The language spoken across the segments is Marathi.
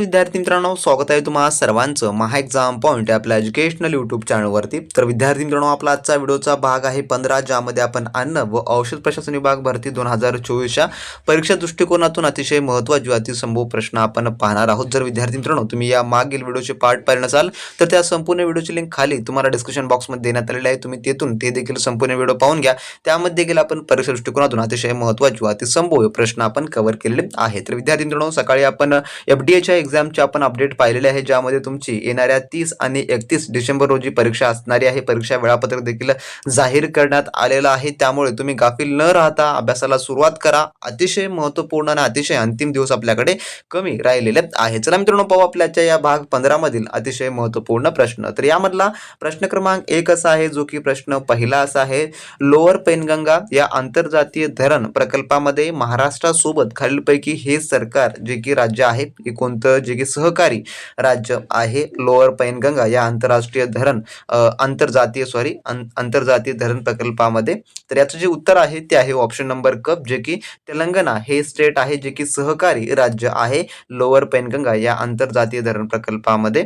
विद्यार्थी मित्रांनो स्वागत आहे तुम्हाला सर्वांचं. महा एक्झाम पॉईंट आपल्या एज्युकेशनल यूट्यूब चॅनलवरती तर विद्यार्थी मित्रांनो आपला आजचा व्हिडिओचा भाग आहे पंधरा ज्यामध्ये आपण अन्न व औषध प्रशासन विभाग भरती दोन हजार चोवीसच्या परीक्षा दृष्टिकोनातून अतिशय महत्त्वाचे अति अतिसंभव प्रश्न आपण पाहणार आहोत. जर विद्यार्थी मित्रांनो तुम्ही या मागील व्हिडिओचे पार्ट पाहिजे नसाल तर त्या संपूर्ण व्हिडिओची लिंक खाली तुम्हाला डिस्क्रिप्शन बॉक्समध्ये देण्यात आलेली आहे. तुम्ही तेथून ते देखील संपूर्ण व्हिडिओ पाहून घ्या. त्यामध्ये देखील आपण परीक्षा दृष्टिकोनातून अतिशय महत्त्वाचे व अतिसंभव प्रश्न आपण कव्हर केलेले आहे तर विद्यार्थी मित्रांनो सकाळी आपण एफ डी एच्या एक्झामचे आपण अपडेट पाहिलेले आहे ज्यामध्ये तुमची येणाऱ्या तीस आणि एकतीस डिसेंबर रोजी परीक्षा असणारी आहे. परीक्षा वेळापत्रक देखील जाहीर करण्यात आलेलं आहे. त्यामुळे तुम्ही गाफील न राहता अभ्यासाला सुरुवात करा. अतिशय महत्त्वपूर्ण आणि अतिशय अंतिम दिवस आपल्याकडे कमी राहिलेले आहे चला मित्रांनो पाहू आपल्याच्या या भाग पंधरामधील अतिशय महत्त्वपूर्ण प्रश्न. तर यामधला प्रश्न क्रमांक एक असा आहे जो की प्रश्न पहिला असा आहे. लोअर पेनगंगा या आंतरजातीय धरण प्रकल्पामध्ये महाराष्ट्रासोबत खालीलपैकी हे सरकार जे की राज्य आहे हे कोणतं जे की सहकारी राज्य आहे. लोअर पैनगंगा या आंतरराष्ट्रीय धरण आंतरजातीय सॉरी आंतरजातीय धरण प्रकल्पामध्ये. तर याचं जे उत्तर आहे ते आहे ऑप्शन नंबर कप जे की तेलंगणा. हे स्टेट आहे जे की सहकारी राज्य आहे लोअर पेनगंगा या आंतरजातीय धरण प्रकल्पामध्ये.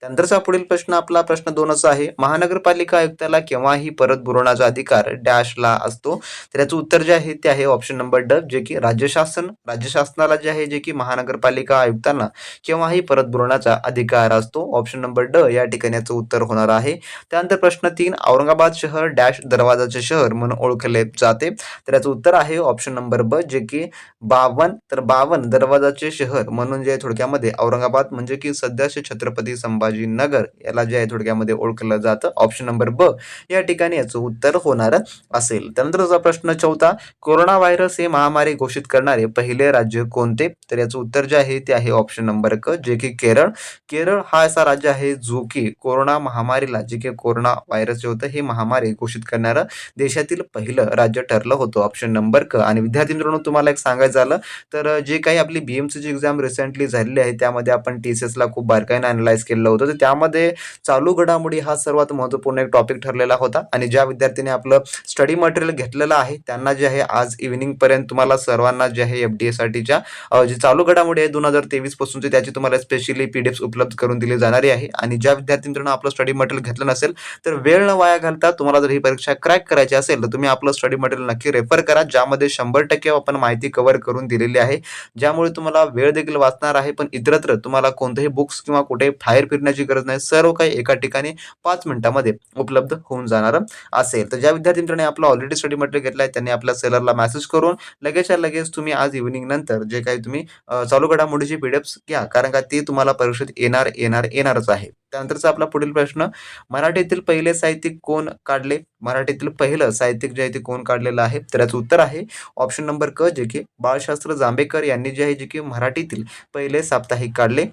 त्यानंतरचा पुढील प्रश्न आपला प्रश्न दोनच आहे. महानगरपालिका आयुक्ताला केव्हाही परत बुरवण्याचा अधिकार डॅशला असतो. तर याचं उत्तर जे आहे ते आहे ऑप्शन नंबर ड जे की राज्य शासन. राज्य शासनाला जे आहे जे की महानगरपालिका आयुक्तांना केव्हाही परत बुरवण्याचा अधिकार असतो. ऑप्शन नंबर ड या ठिकाणी याचं उत्तर होणार आहे. त्यानंतर प्रश्न तीन औरंगाबाद शहर डॅश दरवाजाचे शहर म्हणून ओळखले जाते. तर याचं उत्तर आहे ऑप्शन नंबर ब जे की बावन तर बावन दरवाजाचे शहर म्हणून जे आहे थोडक्यामध्ये औरंगाबाद म्हणजे की सध्याचे छत्रपती संभाजीनगर याला जे आहे थोडक्यामध्ये ओळखलं जातं. ऑप्शन नंबर ब या ठिकाणी याचं उत्तर होणार असेल. त्यानंतरचा प्रश्न चौथा कोरोना व्हायरस हे महामारी घोषित करणारे पहिले राज्य कोणते? तर याचं उत्तर जे आहे ते आहे ऑप्शन नंबर क जे की केरळ. केरळ हा असा राज्य आहे जो की कोरोना महामारीला जे की कोरोना व्हायरस जे होतं हे महामारी घोषित करणारं देशातील पहिलं राज्य ठरलं होतं. ऑप्शन नंबर क. आणि विद्यार्थी मित्रांनो तुम्हाला एक सांगायचं झालं तर जे काही आपली बी एम एक्झाम रिसेंटली झालेली आहे त्यामध्ये आपण टी सी एसला खूप बारकाईने अनालाइज केलेलं होतं. तर त्यामध्ये चालू घडामोडी हा सर्वात महत्त्वपूर्ण एक टॉपिक ठरलेला होता. आणि ज्या विद्यार्थ्यांनी आपलं स्टडी मटेरियल घेतलेलं आहे त्यांना जे आहे आज इव्हिनिंगपर्यंत तुम्हाला सर्वांना जे आहे एफ डी एसाठीच्या जे चालू घडामोडी आहे दोन हजार तेवीस होते त्याची तुम्हाला स्पेशली पी डी एफ उपलब्ध करून दिली जाणारी आहे. आणि ज्या विद्यार्थी मित्रांनो आपलं स्टडी मटेरियल घेतलं नसेल तर वेळ न वाया घालता तुम्हाला जर ही परीक्षा क्रॅक करायची असेल तर तुम्ही आपलं स्टडी मटेरियल नक्की रेफर करा. ज्यामध्ये शंभर टक्के आपण माहिती कव्हर करून दिलेली आहे. ज्यामुळे तुम्हाला वेळ देखील वाचणार आहे पण इतरत्र तुम्हाला कोणतेही बुक्स किंवा कुठे बाहेर फिरण्याची गरज नाही. सर्व काही एका ठिकाणी पाच मिनिटामध्ये उपलब्ध होऊन जाणार असेल. तर ज्या विद्यार्थी मित्रांनी आपला ऑलरेडी स्टडी मटेरियल घेतला आहे त्यांनी आपल्या सेलरला मेसेज करून लगेचच्या लगेच तुम्ही आज इव्हिनिंग नंतर जे काही तुम्ही चालू घडामोडीची पी डी घ्या कारण का ते तुम्हाला परीक्षेत येणार येणार येणारच आहे. त्यानंतरचा आपला पुढील प्रश्न मराठीतील पहिले साहित्यिक कोण काढले? मराठीतील पहिलं साहित्यिक जे आहे ते कोण काढलेलं आहे? तर याचं उत्तर आहे ऑप्शन नंबर क जे की बाळशास्त्र जांभेकर यांनी जे आहे जे की मराठीतील पहिले साप्ताहिक काढले.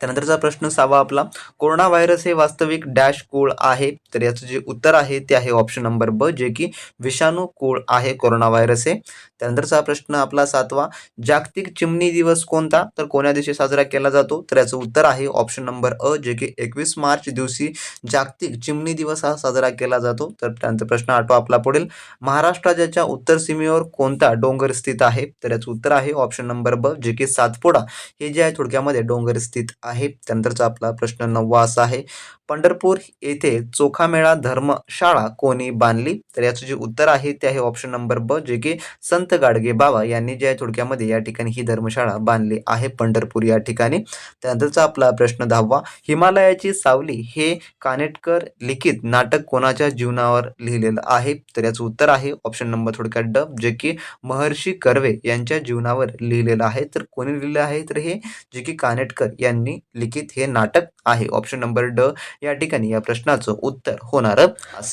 त्यानंतरचा प्रश्न सहावा आपला कोरोना व्हायरस हे वास्तविक डॅश कुळ आहे? तर याचं जे उत्तर आहे ते आहे ऑप्शन नंबर ब जे की विषाणू कुळ आहे कोरोना व्हायरस हे. त्यानंतरचा प्रश्न आपला सातवा जागतिक चिमणी दिवस कोणता? तर कोण्या दिवशी साजरा केला जातो? तर याचं उत्तर आहे ऑप्शन नंबर अ जे की एकवीस मार्च दिवशी जागतिक चिमणी दिवस हा साजरा केला जातो. तर त्यानंतर प्रश्न आठवा आपला पुढील महाराष्ट्र राज्याच्या उत्तर सीमेवर कोणता डोंगर स्थित आहे? तर याचं उत्तर आहे ऑप्शन नंबर ब जे की सातपुडा. हे जे आहे थोडक्यामध्ये डोंगर स्थित आहे. त्यानंतरचा आपला प्रश्न नववा असा आहे. पंढरपूर येथे चोखामेळा धर्मशाळा कोणी बांधली? तर याचं जे उत्तर आहे ते आहे ऑप्शन नंबर ब जे की संत गाडगे बाबा यांनी जे आहे थोडक्यामध्ये या ठिकाणी ही धर्मशाळा बांधली आहे पंढरपूर या ठिकाणी. त्यानंतरचा आपला प्रश्न दहावा हिमालयाची सावली हे कानेटकर लिखित नाटक कोणाच्या जीवनावर लिहिलेलं आहे? तर याचं उत्तर आहे ऑप्शन नंबर थोडक्यात ड जे की महर्षी कर्वे यांच्या जीवनावर लिहिलेलं आहे. तर कोणी लिहिलेलं आहे? तर हे जे की कानेटकर यांनी लिखित हे नाटक आहे. ऑप्शन नंबर ड या ठिकाणी या प्रश्नाचं उत्तर होणार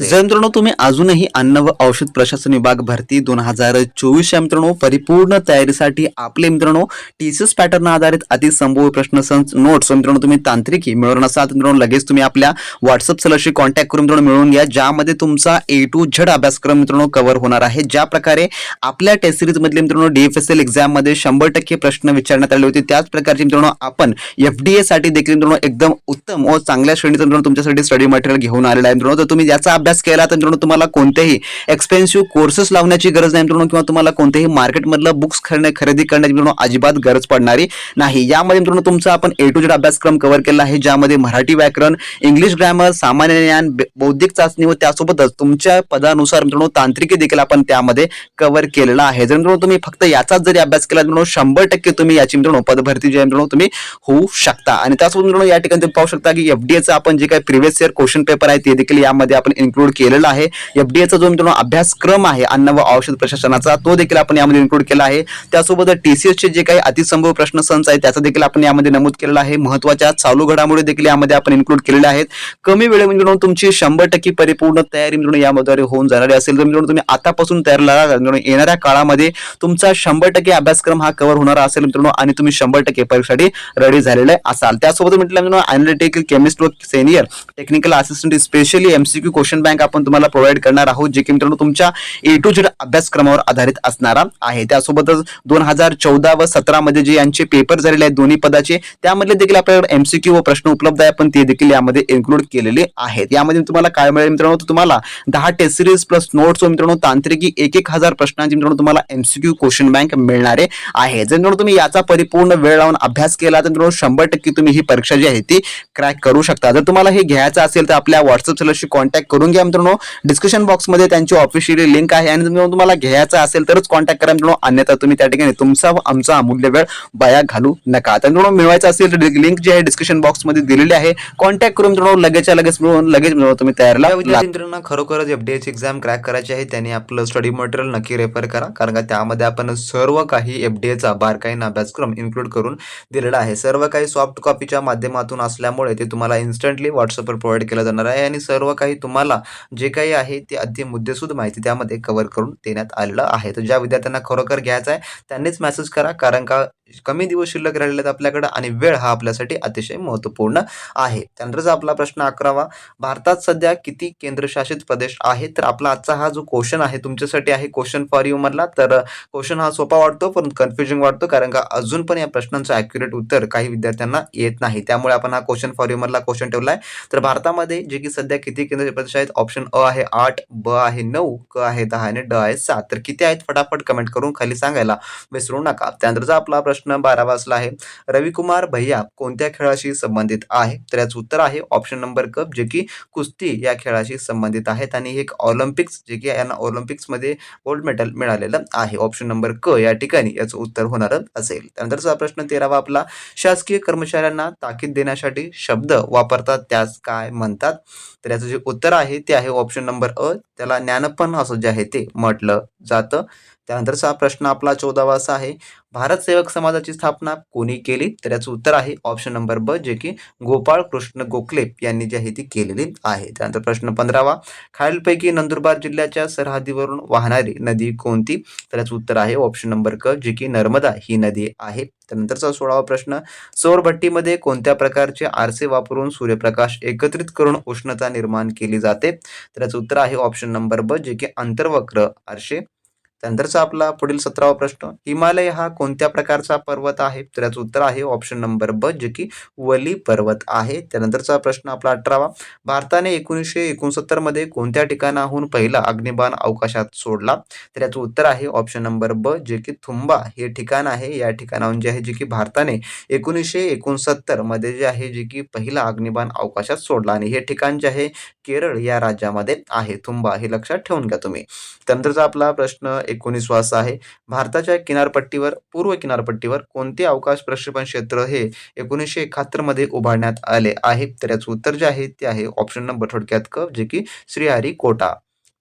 मित्रांनो तुम्ही अजूनही अन्न व औषध प्रशासन विभाग भरती दोन हजार चोवीस या मित्रांनो परिपूर्ण तयारीसाठी आपले मित्रांनो टीसीएस पॅटर्न आधारित अतिसंभव प्रश्न नोट्स मित्रांनो तुम्ही तांत्रिकी मिळवून असाल मित्रांनो लगेच तुम्ही आपल्या व्हॉट्सअप सलरशी कॉन्टॅक्ट करून मित्रांनो मिळवून घ्या. ज्यामध्ये तुमचा ए टू झड अभ्यासक्रम मित्रांनो कव्हर होणार आहे. ज्या प्रकारे आपल्या टेस्ट सिरीज मधले मित्रांनो डीएफएसएल एक्झाममध्ये शंभर टक्के प्रश्न विचारण्यात आले होते त्याच प्रकारचे मित्रांनो आपण एफ डी एफडीए साठी देखील मित्रांनो एकदम उत्तम व चांगल्या श्रेणीचं मित्रांनो तुमच्यासाठी स्टडी मटेरियल घेऊन आलेला आहे मित्रांनो. तर तुम्ही याचा अभ्यास केला तर मित्रांनो तुम्हाला कोणतेही एक्सपेन्सिव्ह कोर्सेस लावण्याची गरज नाही मित्रांनो किंवा तुम्हाला कोणतेही मार्केटमधलं बुक्स खरेदी खरेदी करण्याची मित्रांनो अजिबात गरज पडणारी नाही. यामध्ये मित्रांनो तुमचा आपण ए टू जेड अभ्यासक्रम कव्हर केला आहे ज्यामध्ये मराठी व्याकरण इंग्लिश ग्रॅमर सामान्य ज्ञान बौद्धिक चाचणी व त्यासोबतच तुमच्या पदानुसार मित्रांनो तांत्रिकी देखील आपण त्यामध्ये कव्हर केलेला आहे. जर मित्रांनो तुम्ही फक्त याचाच जरी अभ्यास केला मित्रांनो शंभर टक्के तुम्ही याची मित्रांनो पदभरती जी आहे मित्रांनो तुम्ही होऊ शकता. आणि त्यासोबत मित्रांनो या ठिकाणी तुम्ही पाहू शकता की एफडीएचं आपण जे काही प्रिव्हियस इयर क्वेश्चन पेपर आहे ते देखील यामध्ये आपण इन्क्लूड केलेला आहे. एफडीएचा जो मित्रांनो अभ्यासक्रम आहे अन्न व औषध प्रशासनाचा तो देखील आपण यामध्ये इन्क्लूड केला आहे. त्यासोबत टीसीएसचे जे काही अतिसंभव प्रश्न संच आहे त्याचा देखील आपण यामध्ये नमूद केलेला आहे. महत्त्वाच्या चालू घडामोडी देखील यामध्ये आपण इन्क्लूड केलेल्या आहेत. कमी वेळ मित्रांनो तुमची शंभर टक्के परिपूर्ण तयारी मित्रांनो यामध्ये होऊन जाणारी असेल. तर मित्रांनो तुम्ही आतापासून तयार येणाऱ्या काळामध्ये तुमचा शंभर टक्के अभ्यासक्रम हा कव्हर होणारा असेल मित्रांनो आणि तुम्ही शंभर टक्के परीक्षेसाठी रेडी झालेले असाल. त्यासोबत म्हटलं मित्रांनो अनालिटिकल केमिस्ट व clear technical assistant specially MCQ question bank आपण तुम्हाला प्रोव्हाइड करणार आहोत जे की मित्रांनो तुमच्या ए टू झेड अभ्यासक्रमावर आधारित असणारा आहे. त्यासोबतच दोन हजार चौदा व सतरा मध्ये जे यांचे पेपर झालेले आहेत दोन्ही पदाचे त्यामध्ये देखील आपल्याकडे एमसीक्यू व प्रश्न उपलब्ध आहे. पण ते देखील यामध्ये इन्क्लूड केलेले आहेत. यामध्ये तुम्हाला काय मिळेल मित्रांनो? तुम्हाला दहा टेस्ट सिरीज प्लस नोट्स मित्रांनो तांत्रिकी एक एक हजार प्रश्नांची मित्रांनो तुम्हाला एमसीक्यू क्वेश्चन बँक मिळणारे आहे. जर मित्रांनो तुम्ही याचा परिपूर्ण वेळ लावून अभ्यास केला तर मित्रांनो शंभर टक्के तुम्ही ही परीक्षा जी आहे ती क्रॅक करू शकता. जर तुम्हाला हे घ्यायचं असेल तर आपल्या व्हॉट्सअप सेलरशी कॉन्टॅक्ट करून घ्या मित्रांनो. डिस्क्रिप्शन बॉक्समध्ये त्यांची ऑफिशियली लिंक आहे आणि तुम्हाला घ्यायचं असेल तरच कॉन्टॅक्ट करा मित्रांनो. अन्यथा तुम्ही त्या ठिकाणी तुमचा आमचा अमूल्य वेळ वाया घालू नका. तर मित्रांनो मिळवायचं असेल तर लिंक जी आहे डिस्क्रिप्शन बॉक्समध्ये दिलेली आहे. कॉन्टॅक्ट करून मित्रांनो लगेचच्या लगेच मिळून लगेच मित्रांनो तुम्ही तयारीला मित्रांनो खरोखरच एफडीएची एक्झाम क्रॅक करायची आहे. त्यांनी आपलं स्टडी मटेरियल नक्की रेफर करा. कारण का त्यामध्ये आपण सर्व काही एफडीएचा बारकाईन अभ्यासक्रम इन्क्लूड करून दिलेला आहे. सर्व काही सॉफ्ट कॉपीच्या माध्यमातून असल्यामुळे ते तुम्हाला इन्स्टंटली व्हॉट्सअपवर प्रोव्हाइड केला जाणार आहे आणि सर्व काही तुम्हाला जे काही आहे ते अगदी मुद्देसूद माहिती त्यामध्ये कव्हर करून देण्यात आलेलं आहे. तर ज्या विद्यार्थ्यांना खरोखर घ्यायचा आहे त्यांनीच मेसेज करा कारण का कमी दिवस शिल्लक राहिलेले आहेत आपल्याकडे आणि वेळ हा आपल्यासाठी अतिशय महत्त्वपूर्ण आहे. त्यानंतरच आपला प्रश्न अकरावा भारतात सध्या किती केंद्रशासित प्रदेश आहेत? तर आपला आजचा हा जो क्वेश्चन आहे तुमच्यासाठी आहे क्वेश्चन फॉर यू मधला. तर क्वेश्चन हा सोपा वाटतो पण कन्फ्युजिंग वाटतो कारण का अजून पण या प्रश्नांचं ॲक्युरेट उत्तर काही विद्यार्थ्यांना येत नाही. त्यामुळे आपण हा क्वेश्चन फॉर यू मधला क्वेश्चन ठेवला आहे. तर भारतामध्ये जे की सध्या किती केंद्रशासित प्रदेश आहेत? ऑप्शन अ आहे आठ ब आहे नऊ क आहे दहा आणि ड आहे सात. तर किती आहेत? फटाफट कमेंट करून खाली सांगायला विसरू नका. त्यानंतरचा आपला प्रश्न बारा वाजला आहे. रविकुमार भैया कोणत्या खेळाशी संबंधित आहे? तर याचं उत्तर आहे ऑप्शन नंबर क जे की कुस्ती या खेळाशी संबंधित आहेत. आणि एक ऑलिम्पिक्स जे की यांना ऑलिम्पिक्समध्ये गोल्ड मेडल मिळालेलं आहे. ऑप्शन नंबर क या ठिकाणी याचं उत्तर होणार असेल. त्यानंतरचा प्रश्न तेरावा आपला शासकीय कर्मचाऱ्यांना ताकीद देण्यासाठी शब्द वापरतात त्यास काय म्हणतात? तर याचं जे उत्तर आहे ते आहे ऑप्शन नंबर अ. त्याला ज्ञानपण असं जे आहे ते म्हटलं. जातं. त्यानंतरचा प्रश्न आपला चौदावा असा आहे भारत सेवक समाजाची स्थापना कोणी केली? तर याचं उत्तर आहे ऑप्शन नंबर ब जे की गोपाळ कृष्ण गोखले यांनी जी आहे ती केलेली आहे. त्यानंतर प्रश्न पंधरावा खालीलपैकी नंदुरबार जिल्ह्याच्या सरहद्दीवरून वाहणारी नदी कोणती? तर याचं उत्तर आहे ऑप्शन नंबर क जी की नर्मदा ही नदी आहे. त्यानंतरचा सोळावा प्रश्न सौरभट्टीमध्ये कोणत्या प्रकारचे आरसे वापरून सूर्यप्रकाश एकत्रित करून उष्णता निर्माण केली जाते? तर याचं उत्तर आहे ऑप्शन नंबर ब जे की अंतर्वक्र आरसे. त्यानंतरचा आपला पुढील सतरावा प्रश्न हिमालय हा कोणत्या प्रकारचा पर्वत आहे? तर याचं उत्तर आहे ऑप्शन नंबर ब जे की वली पर्वत आहे. त्यानंतरचा प्रश्न आपला अठरावा भारताने एकोणीसशे एकोणसत्तरमध्ये कोणत्या ठिकाणाहून पहिला अग्निबाण अवकाशात सोडला? तर याचं उत्तर आहे ऑप्शन नंबर ब जे की थुंबा. हे ठिकाण आहे या ठिकाणाहून जे आहे जे की भारताने एकोणीसशे एकोणसत्तरमध्ये जे आहे जे की पहिला अग्निबाण अवकाशात सोडला. आणि हे ठिकाण जे आहे केरळ या राज्यामध्ये आहे. थुंबा हे लक्षात ठेवून घ्या तुम्ही. त्यानंतरचा आपला प्रश्न एकोणीसवा आहे. भारताच्या किनारपट्टीवर पूर्व किनारपट्टीवर कोणते अवकाश प्रक्षेपण क्षेत्र हे एकोणीसशे एकाहत्तरमध्ये उभारण्यात आले आहे? तर याचं उत्तर जे आहे ते आहे ऑप्शन नंबर थोडक्यात क जे की श्रीहरिकोटा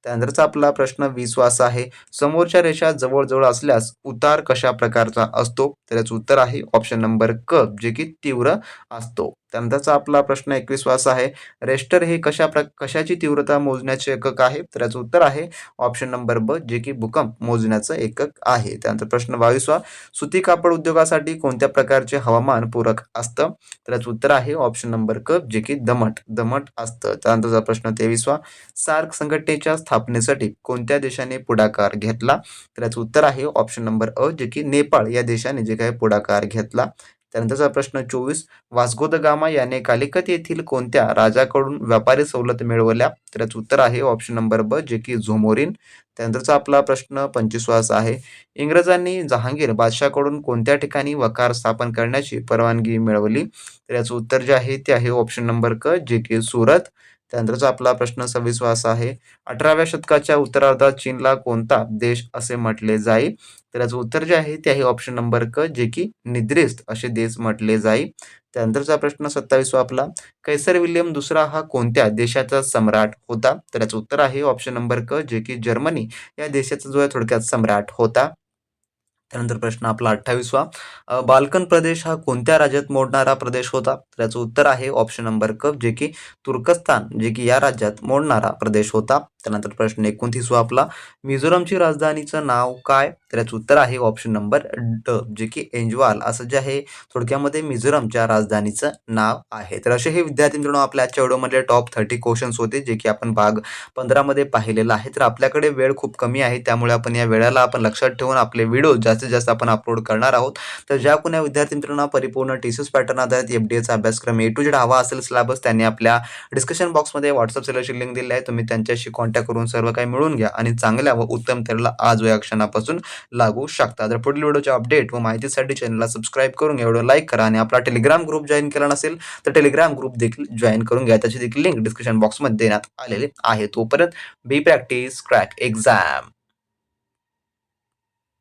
त्यानंतरचा आपला प्रश्न विश्वास आहे. समोरच्या रेषा जवळजवळ असल्यास उतार कशा प्रकारचा असतो? तर याचं उत्तर आहे ऑप्शन नंबर क जे की तीव्र असतो. त्यानंतरचा आपला प्रश्न एकवीसवा असा आहे. रेस्टर हे कशा प्र कशाची तीव्रता मोजण्याचे एकक आहे? तर याचं उत्तर आहे ऑप्शन नंबर ब जे की भूकंप मोजण्याचं एकक आहे. त्यानंतर प्रश्न बावीसवा सुती कापड उद्योगासाठी कोणत्या प्रकारचे हवामान पूरक असतं? तर याचं उत्तर आहे ऑप्शन नंबर क जे की दमट दमट असतं. त्यानंतरचा प्रश्न तेवीसवा सार्क संघटनेच्या स्थापनेसाठी कोणत्या देशाने पुढाकार घेतला? तर याचं उत्तर आहे ऑप्शन नंबर अ जे की नेपाळ. या देशाने जे काही पुढाकार घेतला त्यानंतरचा प्रश्न चोवीस. वास्को द गामा याने कालिकत येथील कोणत्या राजाकडून व्यापारी सवलत मिळवल्या? त्याचं उत्तर आहे ऑप्शन नंबर ब जे की झोमोरिन. त्यानंतरचा आपला प्रश्न पंचवीसवास आहे. इंग्रजांनी जहांगीर बादशाहकडून कोणत्या ठिकाणी वकार स्थापन करण्याची परवानगी मिळवली? तर याचं उत्तर जे आहे ते आहे ऑप्शन नंबर क जे की सुरत. त्यानंतरचा आपला प्रश्न सव्वीसवा असा आहे. अठराव्या शतकाच्या उत्तरार्धात चीनला कोणता देश असे म्हटले जाईल? तर याचं उत्तर जे आहे ते आहे ऑप्शन नंबर क जे की निद्रिस्त असे देश म्हटले जाईल. त्यानंतरचा प्रश्न सत्तावीसवा आपला. कैसर विल्यम दुसरा हा कोणत्या देशाचा सम्राट होता? तर याचं उत्तर आहे ऑप्शन नंबर क जे की जर्मनी या देशाचा जो आहे थोडक्यात सम्राट होता. त्यानंतर प्रश्न आपला अठ्ठावीसवा. बाल्कन प्रदेश हा कोणत्या राज्यात मोडणारा प्रदेश होता? तर याचं उत्तर आहे ऑप्शन नंबर क जे की तुर्कस्तान जे की या राज्यात मोडणारा प्रदेश होता. त्यानंतर प्रश्न एकोणतीसवा आपला मिझोरमची राजधानीचं नाव काय? तर याचं उत्तर आहे ऑप्शन नंबर ड जे की एंजवाल. असं जे आहे थोडक्यामध्ये मिझोरमच्या राजधानीचं नाव आहे. तर असे हे विद्यार्थी मित्रांनो आपल्या आजच्या व्हिडिओमधले टॉप थर्टी क्वेश्चन्स होते जे की आपण भाग पंधरामध्ये पाहिलेलं आहे. तर आपल्याकडे वेळ खूप कमी आहे त्यामुळे आपण या वेळेला आपण लक्षात ठेवून आपले व्हिडिओ जास्तीत जास्त आपण अपलोड करणार आहोत. तर ज्या कोण्या विद्यार्थी मित्रांना परिपूर्ण टीसीस पॅटर्न आधारित एफ डी एचा अभ्यासक्रम ए टू जेड हवा असेल सिलेबस त्यांनी आपल्या डिस्कशन बॉक्समध्ये व्हॉट्सअप सेलरची लिंक दिली आहे. तुम्ही त्यांच्याशी कॉन्टॅक्ट करून सर्व काही मिळून घ्या आणि चांगल्या व उत्तम तऱ्हेला आज व या क्षणापासून लागू शकता. तर पुढील व्हिडिओच्या अपडेट व माहितीसाठी चॅनलला सबस्क्राईब करून घ्या. व्हिडिओ लाईक करा आणि आपला टेलिग्राम ग्रुप जॉईन केला नसेल तर टेलिग्राम ग्रुप देखील जॉईन करून घ्या. त्याची देखील लिंक डिस्क्रिप्शन बॉक्समध्ये देण्यात आलेली आहे. तोपर्यंत बी प्रॅक्टिस क्रॅक एक्झाम